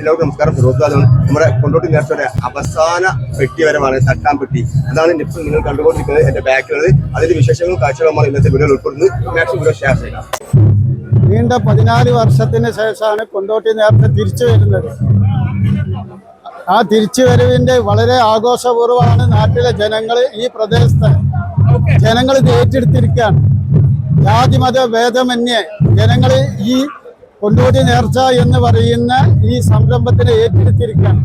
എല്ലാവർക്കും നമസ്കാരം. ഫിറോസ്ബാദാണ് നമ്മുടെ കൊണ്ടോട്ടി നേർച്ചയുടെ അവസാന പെട്ടി വരമാണ് തട്ടാൻ പെട്ടി. അതാണ് ഇപ്പോൾ നിങ്ങൾ കണ്ടുകൊണ്ടിരിക്കുന്നത് എന്റെ ബാക്കിലുള്ളത്. അതിന്റെ വിശേഷങ്ങളും കാഴ്ചകളുമാണ് ഇന്നത്തെ വീഡിയോ ഉൾപ്പെടുന്നത്. മാക്സിമം വീഡിയോ ഷെയർ ചെയ്യാം നീണ്ട പതിനാല് വർഷത്തിന് ശേഷമാണ് കൊണ്ടോട്ടി നേരത്തെ തിരിച്ചു വരുന്നത്. ആ തിരിച്ചുവരവിന്റെ വളരെ ആഘോഷപൂർവമാണ് നാട്ടിലെ ജനങ്ങൾ ഈ പ്രദേശത്ത് ജനങ്ങൾ ഏറ്റെടുത്തിരിക്കുകയാണ്. ജാതിമത ഭേദമന്യേ ജനങ്ങൾ ഈ കൊണ്ടോട്ടി നേർച്ച എന്ന് പറയുന്ന ഈ സംരംഭത്തിന് ഏറ്റെടുത്തിരിക്കുകയാണ്.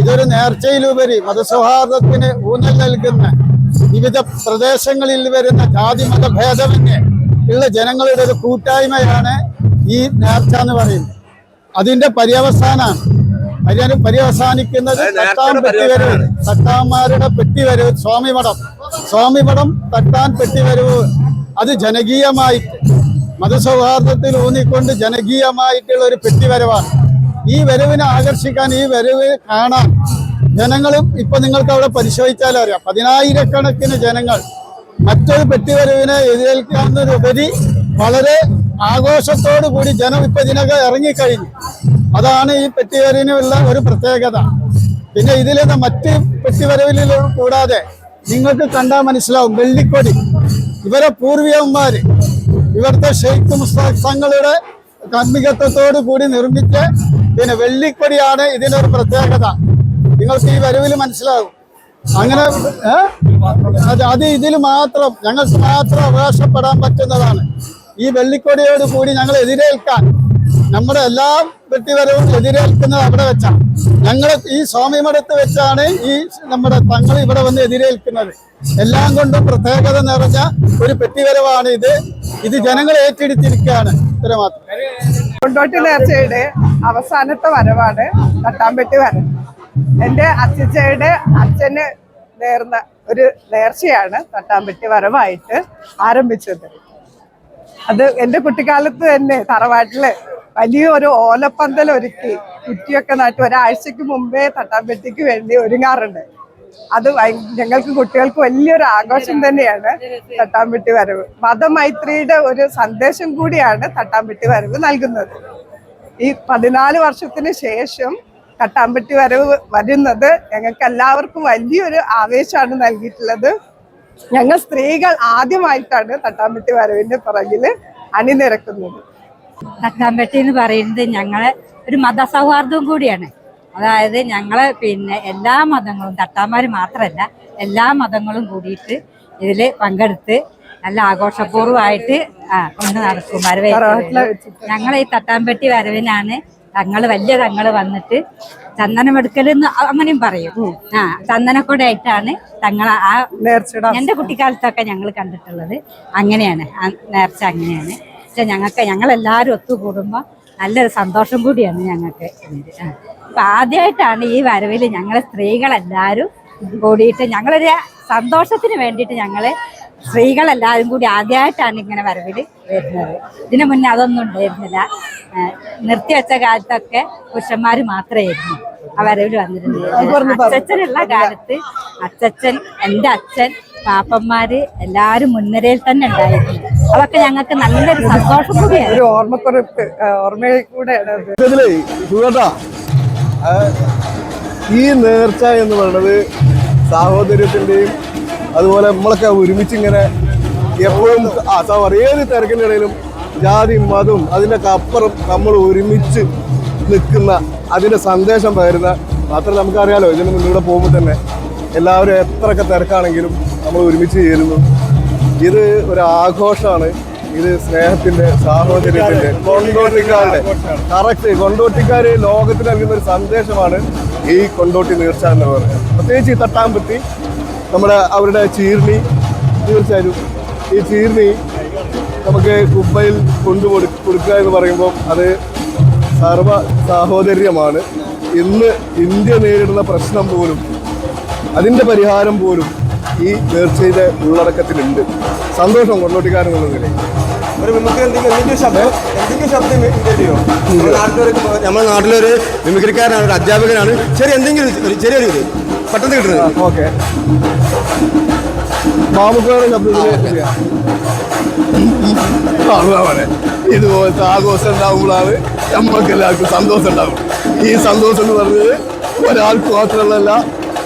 ഇതൊരു നേർച്ചയിലുപരി മതസൗഹാർദ്ദത്തിന് ഊന്നൽ നൽകുന്ന വിവിധ പ്രദേശങ്ങളിൽ വരുന്ന ജാതി ഭേദമന്യേ ഉള്ള ജനങ്ങളുടെ ഒരു കൂട്ടായ്മയാണ് ഈ നേർച്ച എന്ന് പറയുന്നത്. അതിന്റെ പര്യവസാനാണ്. അതിന് പര്യവസാനിക്കുന്നത് തട്ടാൻ പെട്ടിവരവ്. തട്ടാന്മാരുടെ പെട്ടിവരവ് സ്വാമിമഠം. സ്വാമിമഠം തട്ടാൻ പെട്ടിവരവ്. അത് ജനകീയമായിട്ട് മതസൗഹാർദ്ദത്തിൽ ഊന്നിക്കൊണ്ട് ജനകീയമായിട്ടുള്ള ഒരു പെട്ടിവരവാണ്. ഈ വരവിനെ ആകർഷിക്കാൻ ഈ വരവ് കാണാൻ ജനങ്ങളും ഇപ്പൊ നിങ്ങൾക്ക് അവിടെ പരിശോധിച്ചാൽ അറിയാം. പതിനായിരക്കണക്കിന് ജനങ്ങൾ മറ്റൊരു പെട്ടിവരവിനെ എതിരേൽക്കാവുന്നതിനുപരി വളരെ ആഘോഷത്തോടു കൂടി ജനം ഇപ്പൊ ഇതിനകം ഇറങ്ങിക്കഴിഞ്ഞു. അതാണ് ഈ പെട്ടിവരവിനുള്ള ഒരു പ്രത്യേകത. പിന്നെ ഇതിൽ മറ്റ് പെട്ടിവരവിലും കൂടാതെ നിങ്ങൾക്ക് കണ്ടാൽ മനസ്സിലാവും വെള്ളിക്കൊടി. ഇവരെ പൂർവികന്മാര് ഇവിടുത്തെ ഷെയ്ഖ് മുസ്താഖ് തങ്ങളുടെ കർമ്മികത്വത്തോടു കൂടി നിർമ്മിച്ച പിന്നെ വെള്ളിക്കൊടിയാണ് ഇതിനൊരു പ്രത്യേകത. നിങ്ങൾക്ക് ഈ വരവിൽ മനസ്സിലാകും അങ്ങനെ അത് ഇതിൽ മാത്രം ഞങ്ങൾക്ക് മാത്രം അവകാശപ്പെടാൻ പറ്റുന്നതാണ്. ഈ വെള്ളിക്കൊടിയോട് കൂടി ഞങ്ങൾ എതിരേൽക്കാൻ നമ്മുടെ എല്ലാ വ്യക്തിപരവും എതിരേൽക്കുന്നത് അവിടെ വെച്ചാണ്. ഞങ്ങൾ ഈ സ്വാമിമഠത്ത് വെച്ചാണ് ഈ നമ്മുടെ തങ്ങൾ ഇവിടെ വന്ന് എതിരേൽക്കുന്നത്. എല്ലാം കൊണ്ടും പ്രത്യേകത നിറഞ്ഞ ഒരു പെട്ടിവരവാണ് ഇത് ഇത് ജനങ്ങൾ ഏറ്റെടുത്തിരിക്കുകയാണ്. ഇത്ര മാത്രം കൊണ്ടോട്ടി നേർച്ചയുടെ അവസാനത്തെ വരവാണ് തട്ടാമ്പെട്ടി വരവ് എന്റെ അച്ഛച്ചയുടെ അച്ഛന് നേർന്ന ഒരു നേർച്ചയാണ് തട്ടാമ്പെട്ടി വരവായിട്ട് ആരംഭിച്ചത്. അത് എന്റെ കുട്ടിക്കാലത്ത് തന്നെ തറവാട്ടിൽ വലിയൊരു ഓലപ്പന്തൽ ഒരുക്കി കുറ്റിയൊക്കെ നട്ട് ഒരാഴ്ചക്ക് മുമ്പേ തട്ടാമ്പെട്ടിക്ക് വേണ്ടി ഒരുങ്ങാറുണ്ട്. അത് ഞങ്ങൾക്ക് കുട്ടികൾക്ക് വലിയൊരു ആഘോഷം തന്നെയാണ് തട്ടാമ്പെട്ടി വരവ്. മതമൈത്രിയുടെ ഒരു സന്ദേശം കൂടിയാണ് തട്ടാമ്പെട്ടി വരവ് നൽകുന്നത്. ഈ പതിനാല് വർഷത്തിന് ശേഷം തട്ടാമ്പെട്ടി വരവ് വരുന്നത് ഞങ്ങൾക്ക് എല്ലാവർക്കും വലിയൊരു ആവേശമാണ് നൽകിയിട്ടുള്ളത്. ഞങ്ങൾ സ്ത്രീകൾ ആദ്യമായിട്ടാണ് തട്ടാമ്പെട്ടി വരവിന്റെ പുറകിൽ അണിനിരക്കുന്നത്. തട്ടാമ്പെട്ടി എന്ന് പറയുന്നത് ഞങ്ങളെ ഒരു മതസൗഹാർദ്ദവും കൂടിയാണ്. അതായത് ഞങ്ങൾ പിന്നെ എല്ലാ മതങ്ങളും തട്ടാന്മാർ മാത്രമല്ല എല്ലാ മതങ്ങളും കൂടിയിട്ട് ഇതിൽ പങ്കെടുത്ത് നല്ല ആഘോഷപൂർവമായിട്ട് ആ കൊണ്ട് നടക്കും വരവേറ്റ്. ഞങ്ങൾ ഈ തട്ടാമ്പെട്ടി വരവിനാണ് തങ്ങൾ വലിയ തങ്ങൾ വന്നിട്ട് ചന്ദനമെടുക്കലെന്ന് അങ്ങനെയും പറയും. ആ ചന്ദനക്കൂടെ ആയിട്ടാണ് തങ്ങൾ ആ എന്റെ എന്റെ കുട്ടിക്കാലത്തൊക്കെ ഞങ്ങൾ കണ്ടിട്ടുള്ളത്. അങ്ങനെയാണ് ആ നേർച്ച അങ്ങനെയാണ്. പക്ഷെ ഞങ്ങൾക്ക് ഞങ്ങളെല്ലാവരും ഒത്തുകൂടുമ്പോൾ നല്ലൊരു സന്തോഷം കൂടിയാണ് ഞങ്ങൾക്ക്. അപ്പം ആദ്യമായിട്ടാണ് ഈ വരവിൽ ഞങ്ങൾ സ്ത്രീകളെല്ലാവരും കൂടിയിട്ട് ഞങ്ങളൊരു സന്തോഷത്തിന് വേണ്ടിയിട്ട് ഞങ്ങൾ സ്ത്രീകളെല്ലാവരും കൂടി ആദ്യമായിട്ടാണ് ഇങ്ങനെ വരവിൽ വരുന്നത്. ഇതിനു മുന്നേ അതൊന്നും ഉണ്ടായിരുന്നില്ല. നിർത്തിവെച്ച കാലത്തൊക്കെ പുരുഷന്മാർ മാത്രമായിരുന്നു ആ വരവിൽ വന്നിരുന്നത്. അച്ചച്ചനുള്ള കാലത്ത് അച്ഛൻ എന്റെ അച്ഛൻ പാപ്പന്മാർ എല്ലാവരും മുൻനിരയിൽ തന്നെ ഉണ്ടായിരുന്നു. അതൊക്കെ ഞങ്ങൾക്ക് നല്ലൊരു സന്തോഷം കൂടിയാണ്. ഒരു ഓർമ്മക്കുറിപ്പ് ഓർമ്മയിൽ കൂടെയാണ് ഈ നേർച്ച എന്ന് പറയുന്നത് സാഹോദര്യത്തിന്റെയും അതുപോലെ നമ്മളൊക്കെ ഒരുമിച്ച് ഇങ്ങനെ എപ്പോഴും ഏത് തിരക്കിന്റെ ഇടയിലും ജാതി മതവും അതിന്റെ ഒക്കെ അപ്പുറം നമ്മൾ ഒരുമിച്ച് നിൽക്കുന്ന അതിന്റെ സന്ദേശം പകരുന്ന മാത്രം നമുക്കറിയാലോ ഇതിന് മുന്നിലൂടെ പോകുമ്പോൾ തന്നെ എല്ലാവരും എത്രയൊക്കെ തിരക്കാണെങ്കിലും നമ്മൾ ഒരുമിച്ച് ചേരുന്നു. ഇത് ഒരു ആഘോഷമാണ്. ഇത് സ്നേഹത്തിന്റെ സാഹോദര്യത്തിന്റെ കൊണ്ടോട്ടിക്കാരുടെ കറക്റ്റ് കൊണ്ടോട്ടിക്കാര് ലോകത്തിന് നൽകുന്ന ഒരു സന്ദേശമാണ് ഈ കൊണ്ടോട്ടി നീർച്ച എന്ന് പറയുന്നത്. പ്രത്യേകിച്ച് ഈ തട്ടാമ്പത്തി നമ്മുടെ അവരുടെ ചീർണി തീർച്ചയായും ഈ ചീർണി നമുക്ക് കുബ്ബയിൽ കൊണ്ടു കൊടുക്കുക എന്ന് പറയുമ്പോൾ അത് സർവ സാഹോദര്യമാണ്. ഇന്ന് ഇന്ത്യ നേരിടുന്ന പ്രശ്നം പോലും അതിന്റെ പരിഹാരം പോലും ഈ നേർച്ചയുടെ ഉള്ളടക്കത്തിലുണ്ട്. സന്തോഷം കൊണ്ടോട്ടിക്കാരൻ എന്ന നിലയിൽ. ഒരു മിമിക്രി എന്തെങ്കിലും എന്തെങ്കിലും ശബ്ദം? എന്തെങ്കിലും ശബ്ദം നാട്ടിലൊരു നമ്മുടെ നാട്ടിലൊരു മിമിക്രിക്കാരനാണ് ഒരു അധ്യാപകനാണ്. ചെറിയ എന്തെങ്കിലും ഒരു ചെറിയൊരു ഇത് പെട്ടെന്ന് കിട്ടുന്നത്. ഓക്കെ. ശബ്ദത്തിൽ ഇതുപോലത്തെ ആഘോഷം ഉണ്ടാകുമ്പോഴാണ് നമ്മൾക്ക് എല്ലാവർക്കും സന്തോഷം ഉണ്ടാവും ഈ സന്തോഷം എന്ന് പറഞ്ഞത് ഒരാൾക്ക് മാത്രമല്ല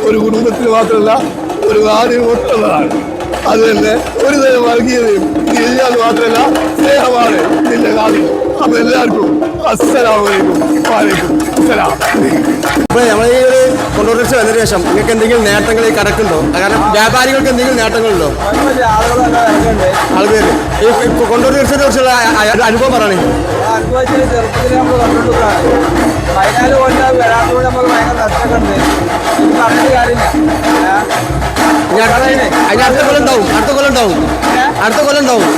ഒരു കുടുംബത്തിന് മാത്രമല്ല ഒരു നാടിന് ഒട്ടുള്ളതാണ് അത് തന്നെ ഒരു തരം വർഗീയതയും ഇത് മാത്രമല്ല സ്നേഹമാണ് നിന്റെ നാടിന് അപ്പൊ എല്ലാവർക്കും അസ്സലാമലൈക്കും വാലൈക്കും അസ്സലാം. നമ്മൾ ഈ ഒരു കൊണ്ടോട്ടി വന്നതിന് ശേഷം നിങ്ങൾക്ക് എന്തെങ്കിലും നേട്ടങ്ങൾ ഈ കടക്കുണ്ടോ കാരണം വ്യാപാരികൾക്ക് എന്തെങ്കിലും നേട്ടങ്ങളുണ്ടോ? ആളുകൾ ഈ കൊണ്ടോട്ടി റിക്ഷയെ കുറിച്ചുള്ള അനുഭവം പറയണേ അനുഭവിച്ചത് ചെറുപ്പത്തിൽ നമ്മൾ കണ്ടുകൊടുക്കുകയാണ് പതിനാല് കൊല്ലം വരാത്തതുകൊണ്ട് നമുക്ക് ഭയങ്കര നഷ്ടമുണ്ട് ഇത് പറഞ്ഞിട്ട് കാര്യമില്ല ഇനി അടുത്ത അതിന് അടുത്ത കൊല്ലം ഉണ്ടാവും. അടുത്ത കൊല്ലം ഉണ്ടാവും. അടുത്ത കൊല്ലം ഉണ്ടാവും.